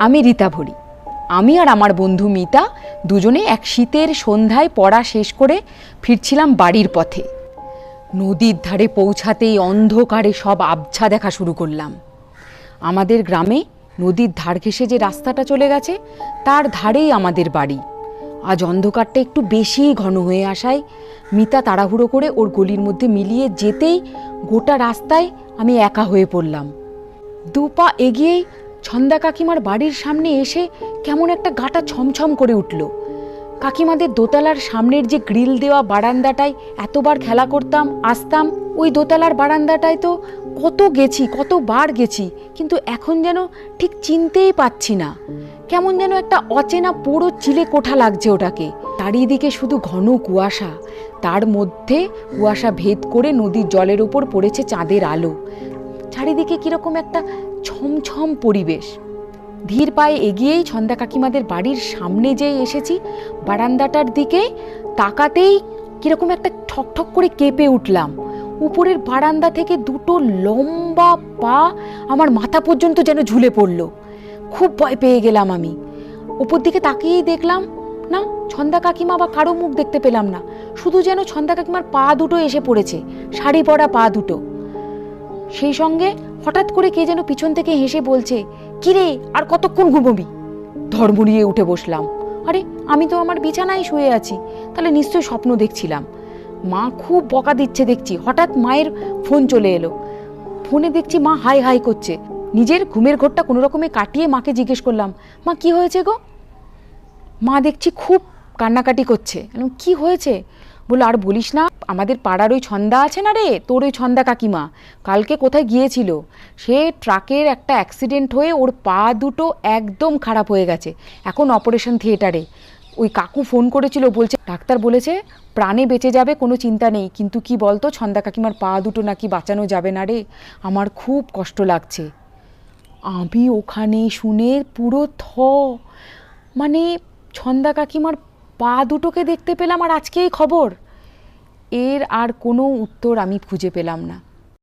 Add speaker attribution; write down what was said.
Speaker 1: আমি রীতা ভরি আমি আর আমার বন্ধু মিতা দুজনে এক শীতের সন্ধ্যায় পড়া শেষ করে ফিরছিলাম বাড়ির পথে। নদীর ধারে পৌঁছাতেই অন্ধকারে সব আবছা দেখা শুরু করলাম। আমাদের গ্রামে নদীর ধার ঘেঁষে যে রাস্তাটা চলে গেছে, তার ধারেই আমাদের বাড়ি। আজ অন্ধকারটা একটু বেশি ঘন হয়ে আসায় মিতা তাড়াহুড়ো করে ওর গলির মধ্যে মিলিয়ে যেতেই গোটা রাস্তায় আমি একা হয়ে পড়লাম। দু পা এগিয়েই ছন্দা কাকিমার বাড়ির সামনে এসে কেমন একটা গাটা ছমছম করে উঠল। কাকিমাদের দোতলার সামনের যে গ্রিল দেওয়া বারান্দাটায় এতবার খেলা করতাম, আসতাম, ওই দোতলার বারান্দাটায় তো কত গেছি, কতবার গেছি, কিন্তু এখন যেন ঠিক চিনতেই পাচ্ছি না। কেমন যেন একটা অচেনা পুরো চিলে কোঠা লাগছে ওটাকে। চারিদিকে শুধু ঘন কুয়াশা। তার মধ্যে কুয়াশা ভেদ করে নদীর জলের ওপর পড়েছে চাঁদের আলো। চারিদিকে কীরকম একটা ছমছম পরিবেশ। ধীর পায়ে এগিয়েই ছন্দা কাকিমাদের বাড়ির সামনে যেই এসেছি, বারান্দাটার দিকে তাকাতেই কীরকম একটা ঠকঠক করে কেঁপে উঠলাম। উপরের বারান্দা থেকে দুটো লম্বা পা আমার মাথা পর্যন্ত যেন ঝুলে পড়ল। খুব ভয় পেয়ে গেলাম আমি। উপর দিকে তাকিয়েই দেখলাম, না, ছন্দা কাকিমা বা কারও মুখ দেখতে পেলাম না। শুধু যেন ছন্দা কাকিমার পা দুটো এসে পড়েছে, শাড়ি পরা পা দুটো। সেই সঙ্গে হঠাৎ করে কে যেন পিছন থেকে হেসে বলছে কিরে আর কতক্ষণ ঘুমবি? ধর্মড়িয়ে উঠে বসলাম। আরে, আমি তো আমার বিছানায় শুয়ে আছি, তাহলে নিশ্চয়ই স্বপ্ন দেখছিলাম। মা খুব বকা দিচ্ছে দেখছি, হঠাৎ মায়ের ফোন চলে এলো। ফোনে দেখছি মা হাই হাই করছে। নিজের ঘুমের ঘরটা কোনো রকমে কাটিয়ে মাকে জিজ্ঞেস করলাম, মা, কি হয়েছে গো? মা দেখছি খুব কান্নাকাটি করছে। কি হয়েছে? বলল, আর বলিস না আমাদের পাড়ার ওই ছন্দা আছে না রে? তোর ওই ছন্দা কাকিমা। কালকে কোথায় গিয়েছিল? সে ট্রাকের একটা অ্যাক্সিডেন্ট হয়ে ওর পা দুটো একদম খারাপ হয়ে গেছে। এখন অপারেশন থিয়েটারে। ওই কাকু ফোন করেছিল, বলছে, ডাক্তার বলেছে, প্রাণে বেঁচে যাবে কোনো চিন্তা নেই, কিন্তু কি বলতো, ছন্দা কাকিমার পা দুটো নাকি বাঁচানো যাবে না রে? আমার খুব কষ্ট লাগছে। আমি ওখানে শুনে পুরো থ। মানে ছন্দা কাকিমার পা দুটোকে দেখতে পেলাম আর আজকেই খবর। এর আর কোনো উত্তর আমি খুঁজে পেলাম না।